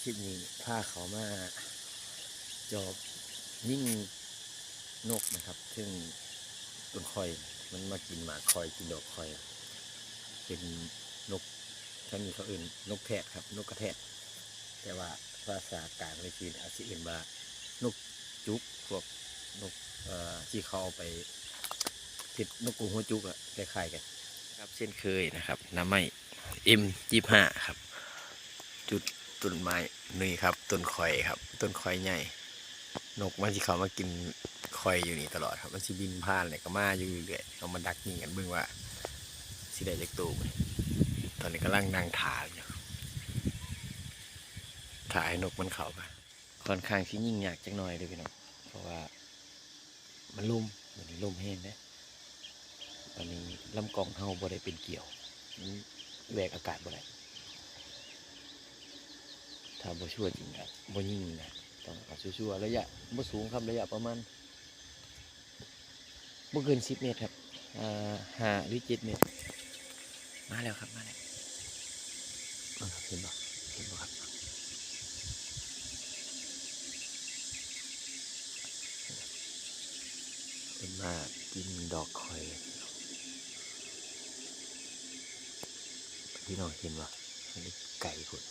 คลิปนี้พาเขามาจอบยิ่งนกนะครับ ซึ่งต้นคอยมันมากินหมาคอยกินดอกคอย เป็นนกท่านนี้เขาอื่น นกแพทย์ครับ นกกระแทกแต่ว่าภาษากลางเลยคืออาจจะเอื่นว่านกจุกพวกนกที่เขาเอาไปติดนกกรุงหัวจุกอะคล้ายๆกันครับเช่นเคยนะครับน้ำไม้เอ็มยี่ห้าครับ จุด ต้นไม้นี่ครับต้นคอยครับต้นคอยใหญ่นกมันที่เขามากินคอยอยู่นี่ตลอดครับมันสิบินผ่านเลยก็มาอยู่เรื่อยๆเอามาดักยิงกันเบิ่งว่าสิได้จากตูไหมตอนนี้กำลังนั่งถ่ายอยู่ถ่ายนกมันเขาไปค่อนข้างที่ยิ่งยากจักหน่อยเลยพี่น้องเพราะว่ามันลุ่มมันนี้ลุ่มแห้งนะตอนนี้ลำกองเฮาบ่ได้เป็นเกี่ยวแหวกอากาศบ่ได้ ถ้าบ่ชั่วจริงครับบ่ยิ่งนะต้องเอาชั่วๆระยะบ่สูงครับระยะประมาณบ่เกิน10เมตรครับห้าหรือ7เมตร มาแล้วครับมาแล้วเอาครับเห็นบ่เห็นบ่ครับเป็นมากินดอกคอยพี่น้องเห็นบ่ไก่พุ่น